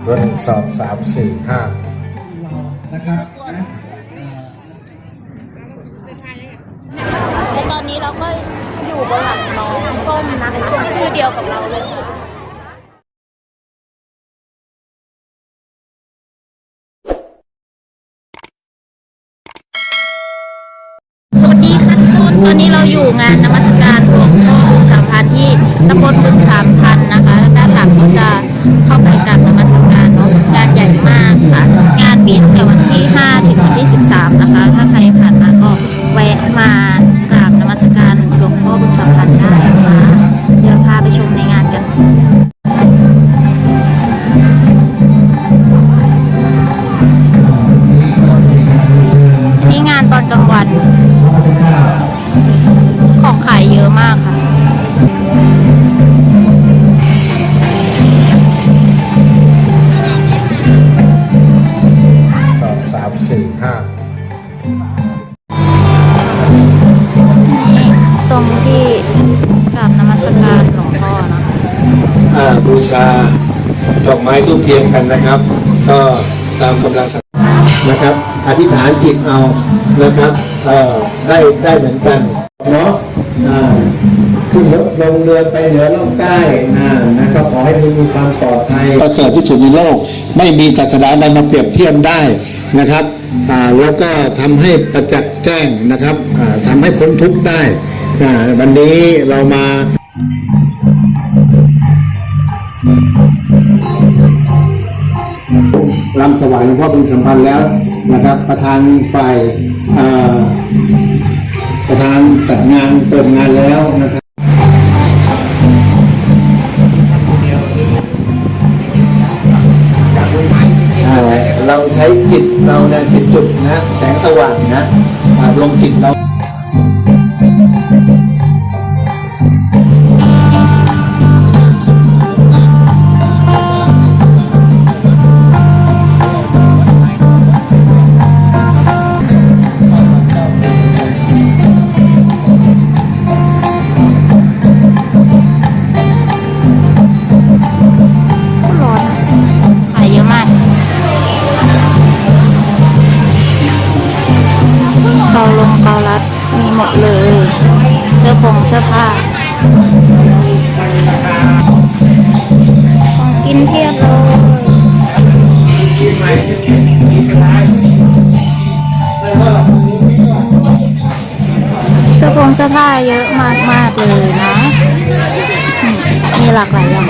เบอร์หนึ่งสองสามสี่ห้าเรานะครับนะและตอนนี้เราก็อยู่บนหลังน้องส้มนะคะชื่อเดียวกับเราเลยสวัสดีค่ะทุกคนตอนนี้เราอยู่งานนมัสการหลวงพ่อบึงสามพันที่ตำบลบึงสามพันนะคะ ด้านหลังก็จะเข้าไปกราบนมัสการเนาะงานใหญ่มากค่ะ งานมีตั้งแต่วันที่ 5 ถึงวันที่ 13 นะคะ ถ้าใครผ่านมาก็แวะมา เทียนกันนะครับ ก็ตามกำลังศรัทธานะครับ อธิษฐานจิตเอานะครับเอ่อได้ได้เหมือนกันเนาะอ่าขึ้นลงเรือไปเหนือล่องใต้อ่านะครับขอให้มีความปลอดภัยประเสริฐที่สุดในโลก ไม่มีศาสนาใดมาเปรียบเทียบได้นะครับอ่าแล้วก็ทำให้ประจักษ์แจ้งนะครับอ่าทำให้พ้นทุกข์ได้อ่าวันนี้เรามา รำถวายหลวงพ่อเป็นสัมพันธ์แล้วนะครับ ประธานฝ่ายประธานจัดงานเปิดงานแล้วนะครับเราใช้จิตเราเนี่ยจิตจุดนะแสงสว่างนะลงจิตเรา มีหมดเลย เสื้อผงเสื้อผ้าของกินเพียบเลยเสื้อผงเสื้อผ้าเยอะมากมากเลยนะ มีหลากหลายอย่าง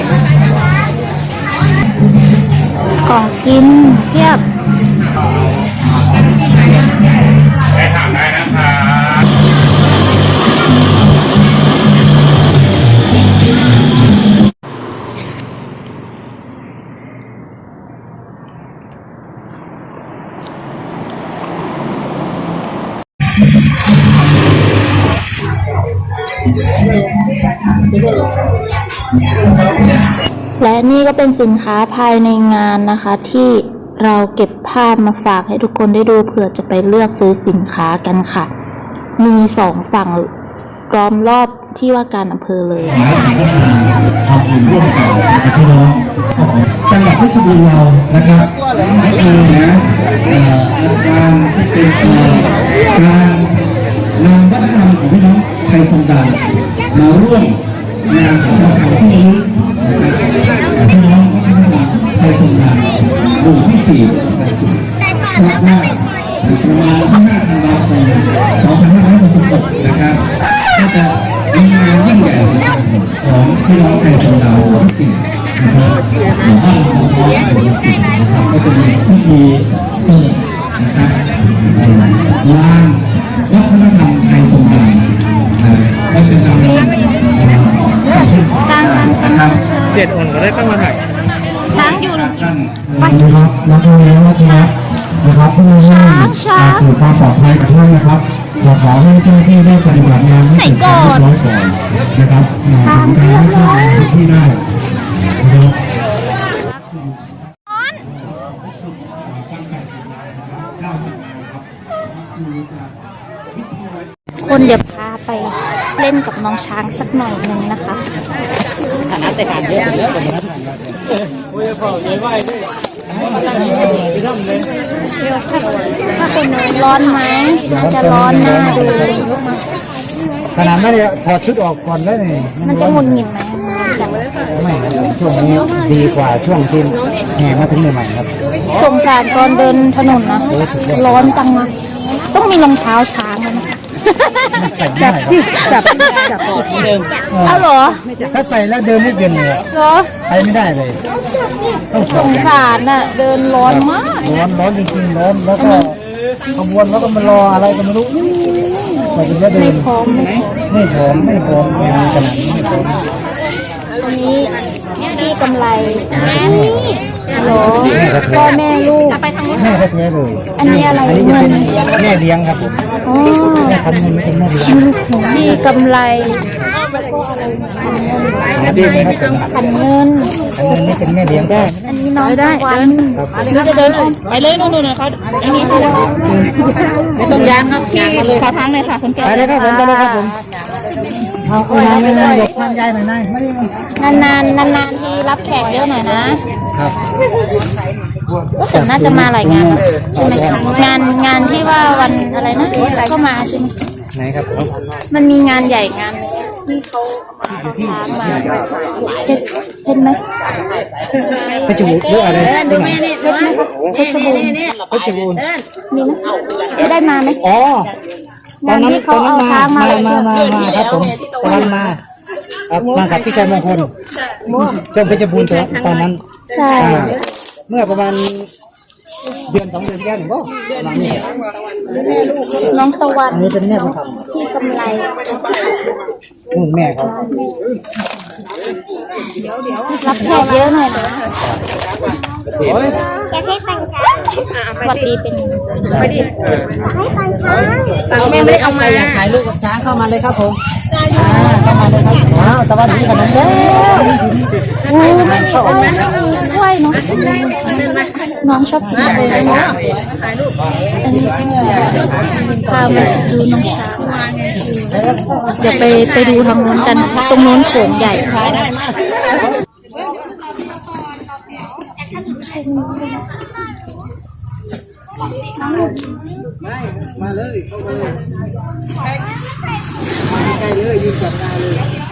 ของกินเพียบแและนี่ก็เป็นสินค้าภายในงานนะคะที่เราเก็บภาพมาฝากให้ทุกคนได้ดูเผื่อจะไปเลือกซื้อสินค้ากันค่ะ มีสองฝั่งล้อมรอบ ที่ว่าการอำเภอเลยจังหวัดเพชรบูรณ์เรานะครับก็คือนะเอ่อการที่เป็นเอ่อการนำวัฒนธรรมของพี่น้องไทยทรงดำมาร่วมงานของเราที่นี้นะครับพี่น้องวัฒนธรรมไทยทรงดำหมู่ที่สี่คาดว่าประมาณที่5ธันวาคม2566นะครับก็จะ มีงานยิ่งใหญ่ของพี่น้องไทยทรงดำหมู่ที่สี่นะครับหมู่บ้านของเราหมู่ที่สี่นะครับก็จะมีพิธีเปิดนะครับเอ่องานวัฒนธรรมไทยทรงดำนะก็จะนำเอ่อช้างช้างช้างนะครับเด็ดอ่อนก็ได้ตั้งมาถ่ายช้างอยู่หนึ่งท่านนะครับนักเรียนนะครับ นะครับเพื่อให้ช้างช้างเกิดความปลอดภัยกับท่านนะครับเราขอให้เจ้าหน้าที่ได้ปฏิบัติงานให้เสร็จเรียบร้อยก่อนนะครับช้างถึเทียบจะเลให้ยทุกที่ได้นะครับคนเดี๋ยวพาไปเล่นกับน้องช้างสักหน่อยหนึ่งนะคะแต่การเยอะเยอะกว่านี้ ถ้าคนร้อนไหมน่าจะร้อนหน้าดูขนาดไม่ได้ถอดชุดออกก่อนได้นี่มันจะหงุดหงิดไหมไม่ช่วงนี้ดีกว่าช่วงที่แห่มาถึงใหม่ครับสงสารตอนเดินถนนนะ ร้อนจังนะต้องมีรองเท้าช้าง ใส่ได้ครับจับจับเอาเหรอถ้าใส่แล้วเดินไม่เป็นเลยเหรอไปไม่ได้เลยต้องสงสารน่ะเดินร้อนมาก ร้อนร้อนจริงๆร้อนแล้วก็ขบวนแล้วก็มารออะไรก็ไม่รู้กว่าจะได้เดิไม่นพร้อมไม่พร้อมไม่พร้อมไม่พร้อมขนาดนี้ไม่พร้อมอันนี้พี่กำไร หรอพ่อแม่ลูก แม่แท้ๆเลยอันนี้อะไรอันนี้จะเงินเป็นแม่เลี้ยงครับผมอ๋อแม่พันเงินเป็นแม่เลี้ยงพี่กำไรอันนี้นะครับผมขันเงิน อันนี้นี่เป็นแม่เลี้ยงได้อันนี้น้องตะวันเราจะเดินไปเลยนู่นๆเขาอันนี้เขาไม่ต้องยางครับยางมาเลยขอทางเลยค่ะคุณแก้วไปเลยครับผมไปเลยครับผมเอาเอาน้ำไม่ได้หยกท่านยายหน่อยนายไม่ได้นานๆนานๆที่รับแขกเยอะหน่อยนะ ครับรู้สึกน่าจะมาหลายงานนะใช่ไหมคะงานงานที่ว่าวันอะไรนะก็มาใช่ไหมไหนครับมันมีงานใหญ่งานหนึ่งที่เขาเอาช้างมาเห็นเห็นไหมเพชรบูรณ์หรืออะไรที่ไหนเพชรบูรณ์เพชรบูรณ์มีไหมไม่ได้มาไหมอ๋อตอนงานนั้นที่ตเขาอนนั้นเอามาช้างมามาเลยมาเชือกมามาครับผมตอนนั้นมาครับมากับพี่ชายมงคลช่วงเพชรบูรณ์ตอนนั้น ใช่ อ่าเมื่อประมาณเดือนสองเดือนที่แล้วหรือเปล่าประมาณนี้น้องตะวันอันนี้เป็นแม่บุญธรรมพี่กำไรนู่นแม่เขารับแขกเยอะหน่อยนะสวัสดีเป็นให้ฟังช้างแม่ไม่ได้เอามาอยากถ่ายรูปกับช้างเข้ามาเลยครับผมอ่าเข้ามาเลยครับว้าวสวัสดีขนมเด้อโอู้ไม่ชอบไม่ด้วยเนาะน้องชอบกินเลยนะอันนี้พามาดูน้องช้างเดี๋ยวไปไปดูทางโน้นกัน ตรงโน้นโขงใหญ่ใกล้เลยยืนจับตาเลย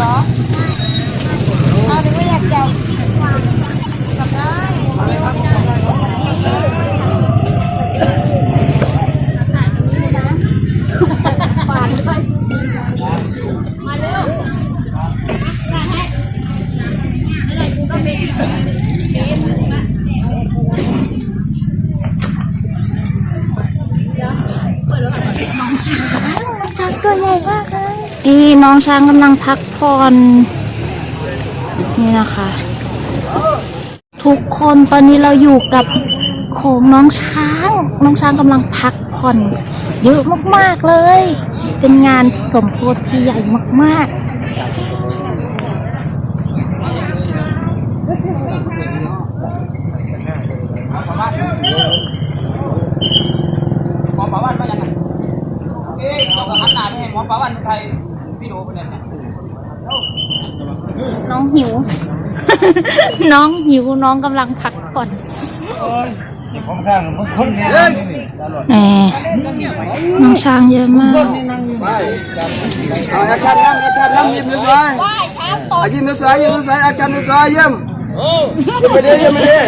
เหรอเอาหรือว่าอยากจับจับได้ น้องช้างกำลังพักผ่อนนี่นะคะ ทุกคนตอนนี้เราอยู่กับของน้องช้าง น้องช้างกำลังพักผ่อน เยอะมากๆเลย เป็นงานสมโพธิที่ใหญ่มากๆหมอปาวันมาอย่างนั้นเอ๊ะเราก็หันหน้าไปให้หมอปาวันไทย นเนี่ยน้องหิว น้องหิวน้องกำลังพักผ่อนผมข้างผมคนเนี่ยแหมน้องช้างเยอะมากเอาอาจารย์นั่งอาจารย์นั่งยิ้มสวยอายิ้มสวยยิ้มสวยอาจารย์สวยยิ้ม ยิ้มไดิยิ้มไปดิ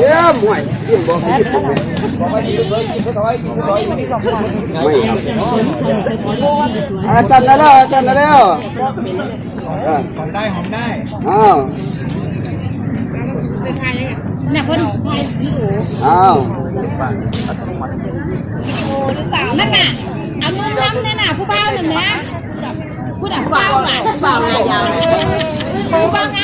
ยิ้มห่วยยิ้มบอกให้ยิ้มไม่อาจารย์ได้แล้วอาจารย์ได้แล้วหอมได้หอมได้อ้าวอ้าวนั่นน่ะเอามือทำนั่นน่ะผู้บ่าวนั่นนะผู้ดักฟ้าอะฟ้าวงานยาวฟ้าวงานยา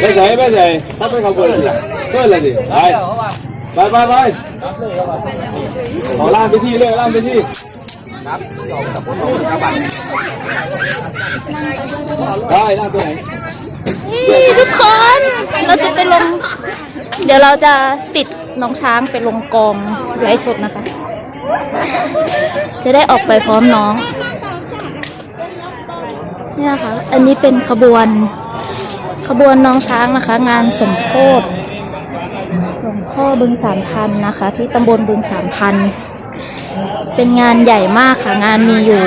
ไม่ใช่ไม่ใช่ถ้าเป็นขบวนเลยเพื่อนเลยสิไปไปไปไปขอล่ามไปที่เลยล่ามไปที่ได้ล่ามตัวไหนนี่ทุกคน เราจะไปลง เดี๋ยวเราจะติดน้องช้างไปลงกองไลฟ์สดนะคะ จะได้ออกไปพร้อมน้อง เนี่ยนะคะอันนี้เป็นขบวน ขบวนน้องช้างนะคะ งานสมโพธิหลวงพ่อบึงสามพันนะคะ ที่ตำบลบึงสามพันเป็นงานใหญ่มากค่ะ งานมีอยู่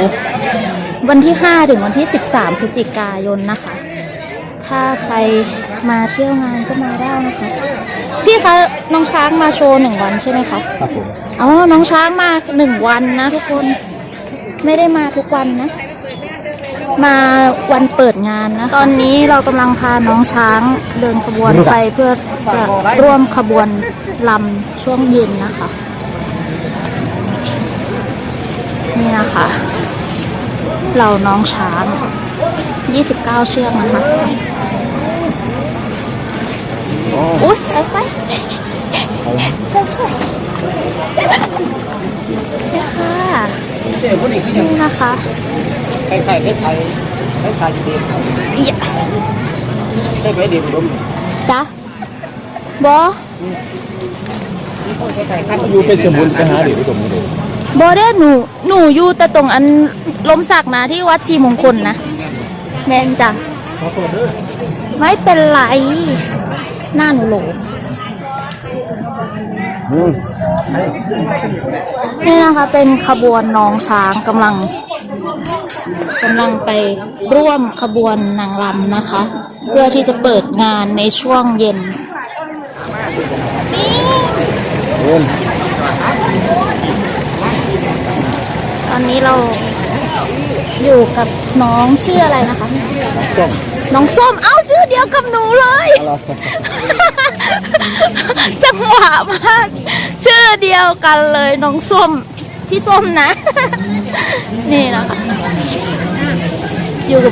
วันที่ 5 ถึงวันที่ 13พฤศจิกายนนะคะ ถ้าใครมาเที่ยวงานก็มาได้นะคะ พี่คะน้องช้างมาโชว์หนึ่งวันใช่ไหมคะครับผมอ๋อน้องช้างมาหนึ่งวันนะทุกคนไม่ได้มาทุกวันนะ มาวันเปิดงานนะตอนนี้เรากำลังพาน้องช้างเดินขบวนไปเพื่อจะร่วมขบวนลำช่วงเย็นนะคะ นี่นะคะเราน้องช้าง 29 เชือกนะคะอุ๊ยใส่ไปใช่ใช่นี่ค่ะนี่นะคะ ใครใครใครใครใครดีอย่าใครไปดีผมจ้ะบออยู่เป็นจมูกไปหาเด็กที่จมูกเลยบอเด้หนูหนูอยู่แต่ตรงอันลมสักนะที่วัดสีมงคลนะแมนจ้ะไม่เป็นไร หน้าหนูโหลนี่นะคะเป็นขบวนน้องช้างกำลัง กำลังไปร่วมขบวนนางรำนะคะ เพื่อที่จะเปิดงานในช่วงเย็นตอนนี้เราอยู่กับน้องชื่ออะไรนะคะ น้องส้ม เอ้าชื่อเดียวกับหนูเลย จังหวะมาก ชื่อเดียวกันเลยน้องส้ม พี่ส้มนะ นี่นะคะ อยู่กับ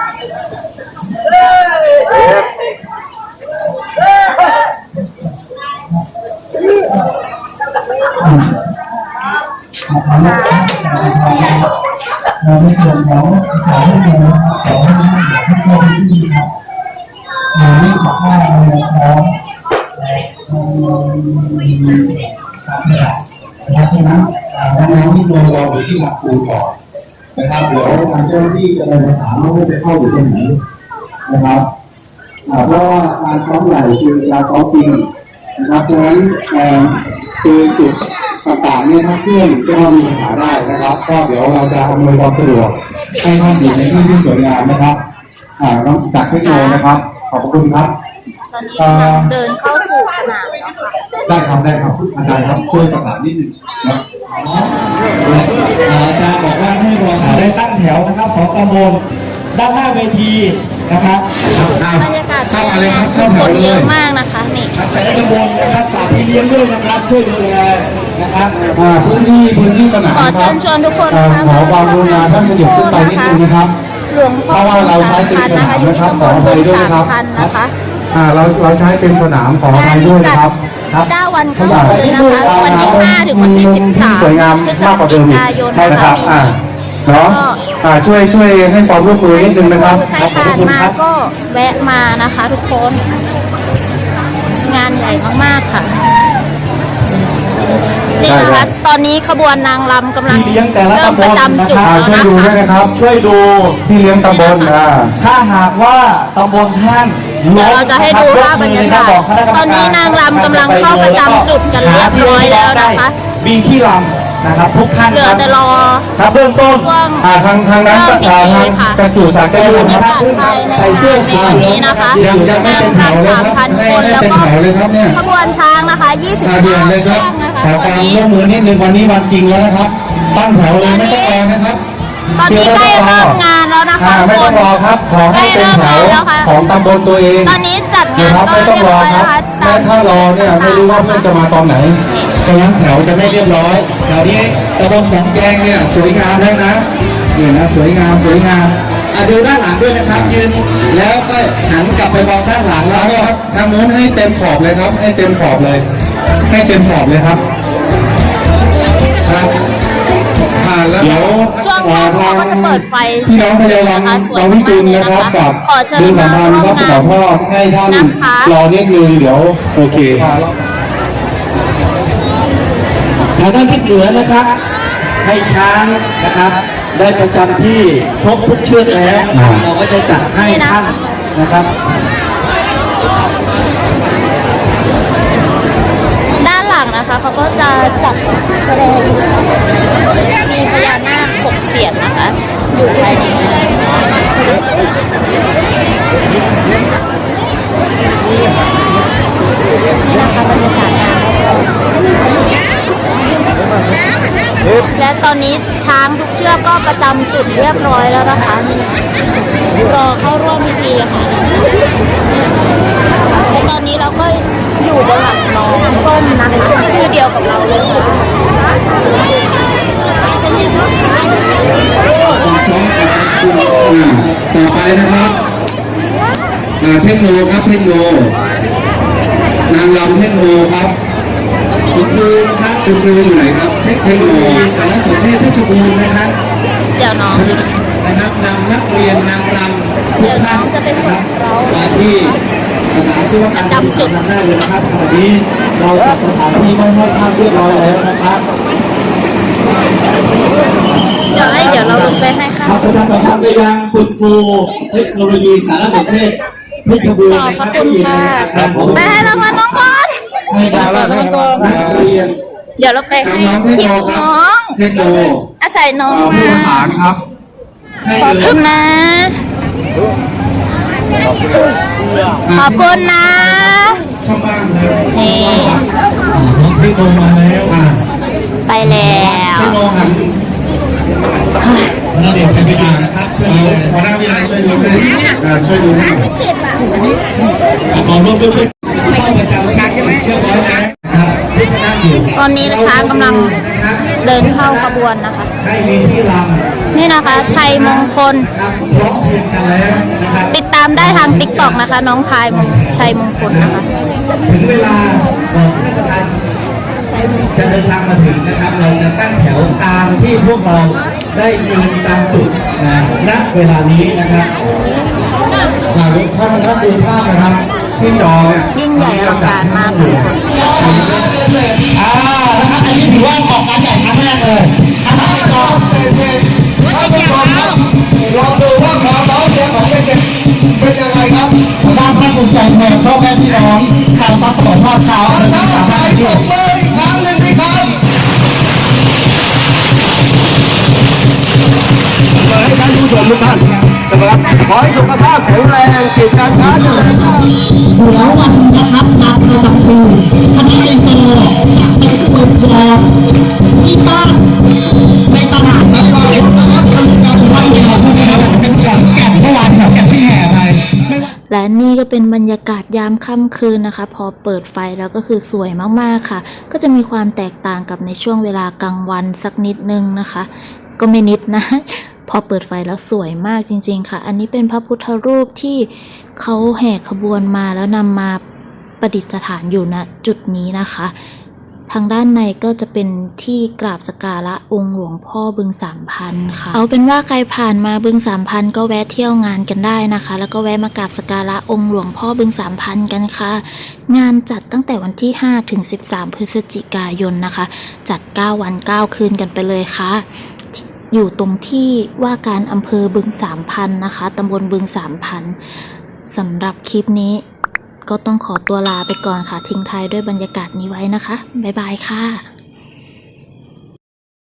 นะครับฉะนั้นน้องๆที่โดนเราอยู่ที่หลักครูก่อนนะครับเดี๋ยวทางเจ้าหน้าที่จะเดินมาถามว่าจะเข้าอยู่ตรงไหนนะครับเพราะว่าการซ้อมใหญ่คือการซ้อมจริงนะครับฉะนั้นเออคือจุดต่างๆเนี่ยถ้าเพื่อนก็มีปัญหาได้นะครับ ก็เดี๋ยวเราจะอำนวยความสะดวกให้ท่านอยู่ในที่ที่สวยงามนะครับอ่าต้องจัดให้โจนะครับ ขอบคุณครับ อนนี้กำลังเดินเข้าสู่สนามแล้วค่ะได้ครับได้ครับอาจารย์ครับช่วยประสานนิดหนึ่งนะอาจารย์บอกว่าให้รอได้ตั้งแถวนะครับสองตำบลด้านหน้าเวทีนะครับบรรยากาศเข้ามาเลยครับเข้าแถควนเลเยยอะมากนะคะนี่แต่ละตำบลนะครับฝากพี่เลี้ยงด้วยนะครับช่วยดูแลนะครับอ่าพื้นที่พื้นที่สนามขอคเชิรับญชวนทุกคนเอ่อนะคะขอความกรุณาท่านขยับขึ้นไปนิดนึงนะครับ หลวงพ่อเพราะว่าเราใช้เป็นสนามนะครับอยู่ที่ตำบลขออภัยด้วยนะครับสามพันนะคะ อ่าเราเราใช้เป็นสนามขออภัยด้วยนะครับครับเก้าวันเข้าเลยนะคะวันที่ห้าถึงวันที่สิบสามสวยงามพฤศมากกว่าเดิจิมอีกกายนใช่นะครับอ่าเนาะอ่าช่วยช่วยให้ความร่วมมือนิดนึงนะครับใครครับขอบผ่านคุณมาครับก็แวะมานะคะทุกคน งานใหญ่มากๆค่ะนี่นะคะตอนนี้ขบวนนางรำกำลังพี่เลี้ยงแต่ละเริ่มตำบประลจำจุดอ่าแล้วช่วยนะดูด้วยคะนะครับ ช่วยดูพี่เลี้ยงตำบลอ่าถ้าหากว่าตำบลท่าน เดี๋ยวเราจะให้ดูภาพบรรยากาศตอนนี้นางรำกำลังเข้าประจำจุดกันเรียบร้อยแล้วนะคะมีที่รำนะครับทุกท่านเหลืคอรับแต่รอครับเบื้องต้นช่วงอ่าทางทางนั้นเริ่มพิอ่าธีทางค่ะกระจูสักกระยูบรรนะยาครับกาศภายในใส่เสื้อสีงานนี้นะคะยังยังไม่เป็นแถวเลยครับสามพันให้คนให้แล้วเป็นก็แถวเลยครับเนี่ยขบวนช้างนะคะอ่าเดือน29เลยคเชืรัอบกนะคะขอตคอนวามนี้ร่วมมือนิดนึงวันนี้วันจริงแล้วนะครับตั้งแถวเลยไม่ต้องรอนะครับ ตอนนี้ใกล้เริ่มงานแล้วนะคะอ่าไม่ต้องรอครับ ขอให้เป็นแถวใกล้เริ่มงานแล้วค่ะของตำบลตัวเองตอนนี้จัดงานะนครับก็ไม่ต้องเรียบรอร้อยครันะบคะแม้ถ้ารอเนี่ยไม่รู้ว่าเพื่อนจะมาตอนไหน ฉะนั้นแถวจะไม่เรียบร้อยแถวนี้ตะบนของแกงเนี่ยสวยงามแล้วนะนี่นะสวยงามสวยงามอะดูด้านหลังด้วยนะครับยืนแล้วก็หันกลับไปมองด้านหลังแล้แล้ววก็ก็ ทางนู้นให้เต็มขอบเลยครับ ให้เต็มขอบเลย ให้เต็มขอบเลยครับครับ เดี๋ยวช่วงแรกเราก็จะเปิดไฟพี่น้องพยาวันนะคะสวยเราวิมากจุลเลยนะนะครับกับขอเชิญดึงสัมพันธ์ครับขอทอดให้ท่านนะคะรอนิดนึงเดี๋ยวโอเคทางด้านทิศเหนือนะครับ ให้ช้างนะครับได้ประจำที่ครบทุกเชือกแล้วนะครับเราก็จะจัดให้ท่านนะครับด้า นะคะเขาก็จะจัดแสดงมีพญานาคหกเสียนนะคะอยู่ภายในงานนี่นะคะบรรยากาศงานและตอนนี้ช้างทุกเชือกก็ประจำจุดเรียบร้อยแล้วนะคะรอเข้าร่วมพิธีค่ะ ตอนนี้เราก็อยู่บนหลังน้องส้มนะคะชื่อเดียวกับเราเลยค่ะต่อไปนะครับเทคโนครับเทคโนางรำเทคโนครับคุณครูครับคุณครูอยู่ไหนครับเทคโน สารสนเทศเพชรบูรณ์นะครับ เดี๋ยวน้อง นะครับนำนักเรียนนางรำทุกท่าน เดี๋ยวน้องจะไปส่งเรา มาที่สถานที่ว่าการ จำจุด ทำได้เลยนะครับตอนนี้เราจัดสถานที่ไม่ให้ท่าน เรียบร้อยแล้วนะครับเดี๋ยวให้เดี๋ยวเราลงไปให้ค่ะครับประชาสัมพันธ์ไปยังคุณครูเทคโนโลยีสารสนเทศเพชรบูรณ์ขอบนะพระรับคุณค่ะครับผมไปให้รางวัลน้องก่อนให้ดาวนักเรียนเดี๋ยวเราไปให้น้องเทคทิโนปครับน้องเทคโนอาศัยน้องอ่าผู้มาประสานครับให้ขอบเลคุยณนะขอบคุณนะเข้าบ้าน เลยนี่เทคโนมาแล้วอ่าไปแล้วเทคโนหันนักเรียนใช้ไปดูนะครับเพื่อนเอาเลยหัวหน้าวิไลช่วยดูให้อ่าช่วยดูให้หน่อยขอร่วมด้วยเข้าประจำการเรียบร้อยแล้วนะครับที่นั่งอยู่ตอนนี้นะคะกำลังเดินเข้าขบวนนะคะให้มีที่รำนี่นะคะชัยมงคลครับร้องเพลงกันแล้วนะครับติดตามได้ทางติ๊กต็อกนะคะ น้องพายมงชัยมงคลนะคะถึงเวลาบอกราชการ จะเดินทางมาถึงนะครับ เราจะตั้งแถวตามที่พวกเราได้ยืนตามจุดนะณเวลานี้นะครับอ่าท่านท่านดูภาพนะครับที่จอเนี่ยยิ่งใหญ่อลังการมากเลยอ่านะครับอันนี้ถือว่าออกงานใหญ่ครั้งแรกเลยครั้งแรกก็ท่านผู้ชมครับลองดูว่าความร้องเสียงของเด็กๆเป็นยังไงครับผมว่าภาคภูมิใจแทนพ่อแม่พี่น้องชาวซักสปอร์ตทอดชาวอำเภอทั้งสามสาพันยธุ์ปรด้ว ชมทุกท่านนะครับขอให้สุขภาพแข็งแรงกิจการค้าเจริญรุ่งเรืองเดี๋ยววันนะครับการประจำปีคณะอินเตอร์จะไปอวยพรที่บ้านในตลาดนัดวารุณนะครับบรรยากาศวันเดียวใช่ไหมครับเป็นขอนแก่นเมื่อวานขอนแก่นที่แห่ไปไม่ว่าและนี่ก็เป็นบรรยากาศยามค่ำคืนนะคะ พอเปิดไฟแล้วก็คือสวยมากๆค่ะ ก็จะมีความแตกต่างกับในช่วงเวลากลางวันสักนิดนึงนะคะ ก็ไม่นิดนะ พอเปิดไฟแล้วสวยมากจริง ๆ ค่ะ อันนี้เป็นพระพุทธรูปที่เขาแห่ขบวนมาแล้วนำมาประดิษฐานอยู่ณจุดนี้นะคะ ทางด้านในก็จะเป็นที่กราบสการะองค์หลวงพ่อบึงสามพันค่ะ เอาเป็นว่าใครผ่านมาบึงสามพันก็แวะเที่ยวงานกันได้นะคะ แล้วก็แวะมากราบสกการะองค์หลวงพ่อบึงสามพันกันค่ะ งานจัดตั้งแต่วันที่ 5 ถึง 13 พฤศจิกายนนะคะ จัด 9 วัน 9 คืนกันไปเลยค่ะ อยู่ตรงที่ว่าการอำเภอบึงสามพันนะคะตำบลบึงสามพันสำหรับคลิปนี้ ก็ต้องขอตัวลาไปก่อนค่ะทิ้งท้ายด้วยบรรยากาศนี้ไว้นะคะ บ๊ายบายค่ะ